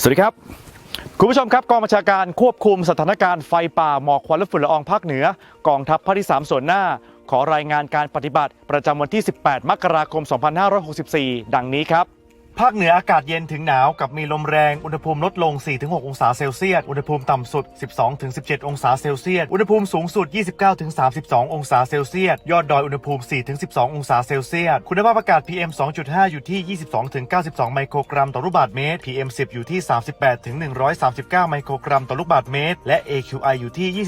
สวัสดีครับ คุณผู้ชมครับกองบัญชาการควบคุมสถานการณ์ไฟป่าหมอกควันและฝุ่นละอองภาคเหนือ กองทัพภาคที่ 3 ส่วนหน้า ขอรายงานการปฏิบัติประจำวันที่ 18 มกราคม 2564 ดังนี้ครับ ภาคเหนืออากาศเย็นถึงหนาวกับมีลมแรง อุณหภูมิลดลง 4-6 องศาเซลเซียส อุณหภูมิต่ำสุด 12-17 องศาเซลเซียส อุณหภูมิสูงสุด 29-32 องศาเซลเซียส ยอดดอยอุณหภูมิ 4-12 องศาเซลเซียส คุณภาพอากาศ PM 2.5 อยู่ที่ 22-92 ไมโครกรัมต่อลูกบาศก์เมตร PM 10 อยู่ที่ 38-139 ไมโครกรัมต่อลูกบาศก์เมตร และ AQI อยู่ที่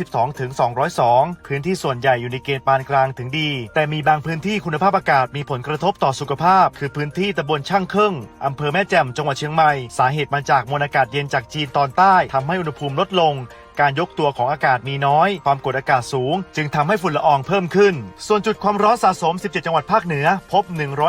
22-202 พื้นที่ส่วนใหญ่อยู่ในเกณฑ์ปานกลางถึงดี แต่มีบางพื้นที่คุณภาพอากาศมีผลกระทบต่อสุขภาพ คือพื้นที่ตำบลช่างครึ่งอำเภอแม่แจ่มจังหวัดเชียงใหม่ สาเหตุมาจากมวลอากาศเย็นจากจีนตอนใต้ทำให้อุณหภูมิลดลง การยกตัวของอากาศมีน้อย ความกดอากาศสูง จึงทำให้ฝุ่นละอองเพิ่มขึ้น ส่วนจุดความร้อนสะสม 17 จังหวัดภาคเหนือ พบ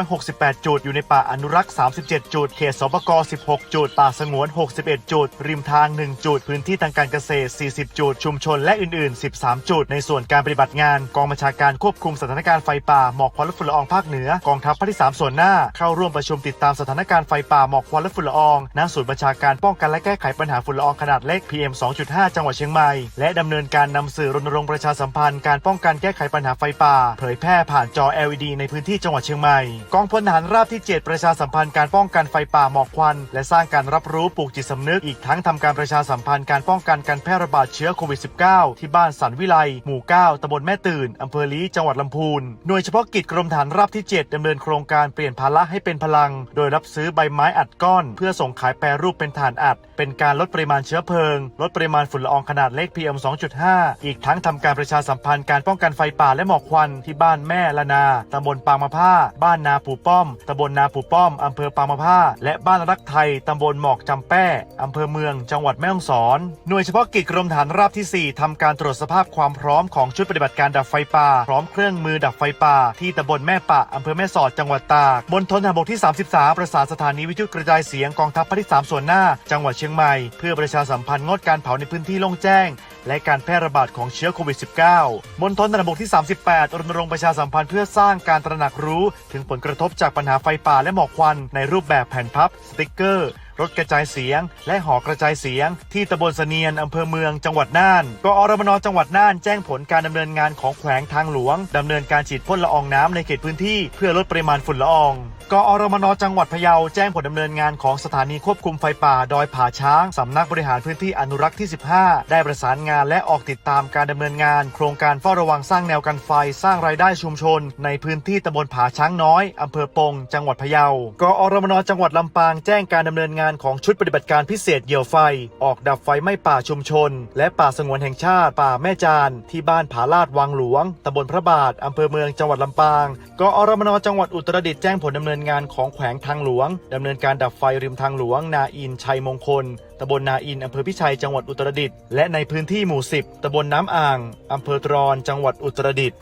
168 จุดอยู่ในป่าอนุรักษ์ 37 จุด เขตสปก16 จุด ป่าสงวน 61 จุด ริมทาง 1 จุด พื้นที่ทางการเกษตร 40 จุด ชุมชนและอื่น ๆ 13 จุด ในส่วนการปฏิบัติงาน กองบัญชาการควบคุมสถานการณ์ไฟป่าหมอกควันและฝุ่นละอองภาคเหนือกองทัพภาคที่ 3 ส่วนหน้า เข้าร่วมประชุมติดตามสถานการณ์ไฟป่าหมอกควันและฝุ่นละอองณศูนย์บัญชาการป้องกันและแก้ไขปัญหาฝุ่นละอองขนาดเล็ก PM 2.5 จังหวัดชียงใหม่ และดำเนินการนำสื่อรณรงค์ประชาสัมพันธ์การป้องกันแก้ไขปัญหาไฟป่า เผยแพร่ผ่านจอ LED ในพื้นที่จังหวัดเชียงใหม่ กองพลทหารราบที่ 7 ประชาสัมพันธ์การป้องกันไฟป่าหมอกควัน และสร้างการรับรู้ปลูกจิตสำนึกอีกทั้งทำการประชาสัมพันธ์การป้องกันการแพร่ระบาดเชื้อโควิด -19 ที่บ้านสันวิไลหมู่ 9ตำบลแม่ตื่นอำเภอลีจังหวัดลำพูนหน่วยเฉพาะกิจกรมฐานราบที่ 7ดำเนินโครงการเปลี่ยนภาระให้เป็นพลัง โดยรับซื้อใบไม้อัดก้อน เพื่อส่งขายแปรรูปเป็นถ่านอัด เป็นการลดปริมาณเชื้อเพลิง ลดปริมาณฝุ่นละอองขนาดเล็ก PM 2.5 อีกทั้งทำการประชาสัมพันธ์การป้องกันไฟป่าและหมอกควันที่บ้านแม่ละนาตำบลปางมะผ้า บ้านนาปู่ป้อมตำบลนาปู่ป้อมอำเภอปางมะผ้า และบ้านรักไทยตำบลหมอกจำแป้อำเภอเมือง จังหวัดแม่ฮ่องสอน หน่วยเฉพาะกิจกรมฐานราบที่ 4ทำการตรวจสภาพความพร้อมของชุดปฏิบัติการดับไฟป่า พร้อมเครื่องมือดับไฟป่า ที่ตำบลแม่ปะอำเภอแม่สอดจังหวัดตากบนทนทหารบกที่ 33 ประสานสถานีวิทยุกระจายเสียงกองทัพภาคที่ 3 ส่วนหน้า จังหวัดเชียงใหม่เพื่อประชาสัมพันธ์งดการเผาในพื้นที่โล่งแจ้ง และการแพร่ระบาดของเชื้อโควิด -19 มณฑลทหารบกที่ 38 รณรงค์ประชาสัมพันธ์เพื่อสร้างการตระหนักรู้ ถึงผลกระทบจากปัญหาไฟป่าและหมอกควันในรูปแบบแผ่นพับ สติกเกอร์ รถกระจายเสียง และหอกระจายเสียง ที่ตำบลเสนียนอำเภอเมืองจังหวัดน่านกอรมนจังหวัดน่านแจ้งผลการดำเนินงานของแขวงทางหลวงดำเนินการฉีดพ่นละอองน้ำในเขตพื้นที่เพื่อลดปริมาณฝุ่นละอองกอรมนจังหวัดพะเยาแจ้งผลดำเนินงานของสถานีควบคุมไฟป่าดอยผาช้างสำนักบริหารพื้นที่อนุรักษ์ที่ 15 ได้ประสานงานและออกติดตามการดำเนินงาน โครงการเฝ้าระวังสร้างแนวกันไฟสร้างรายได้ชุมชน ในพื้นที่ตำบลผาช้างน้อยอำเภอปง จังหวัดพะเยากอรมนจังหวัดลำปางแจ้งการดำเนินงานานของชุดปฏิบัติการพิเศษเหยี่ยวไฟ ออกดับไฟไหม้ป่าชุมชน และป่าสงวนแห่งชาติ ป่าแม่จาน ที่บ้านผาลาดวังหลวงตำบลพระบาทอำเภอเมืองจังหวัดลำปางกอรมนจังหวัดอุตรดิตถ์แจ้งผลดำเนินงานของแขวงทางหลวงดำเนินการดับไฟริมทางหลวง นาอินชัยมงคล ตำบลนาอินอำเภอพิชัยจังหวัดอุตรดิตถ์และในพื้นที่หมู่ 10ตำบลน้ำอ่างอำเภอตรอนจังหวัดอุตรดิตถ์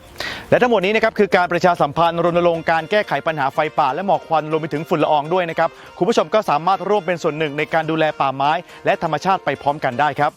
และทั้งหมดนี้นะครับคือการประชาสัมพันธ์รณรงค์การแก้ไขปัญหาไฟป่า และหมอกควันรวมไปถึงฝุ่นละอองด้วยนะครับคุณผู้ชมก็สามารถร่วมเป็นส่วนหนึ่งในการดูแลป่าไม้ และธรรมชาติไปพร้อมกันได้ครับ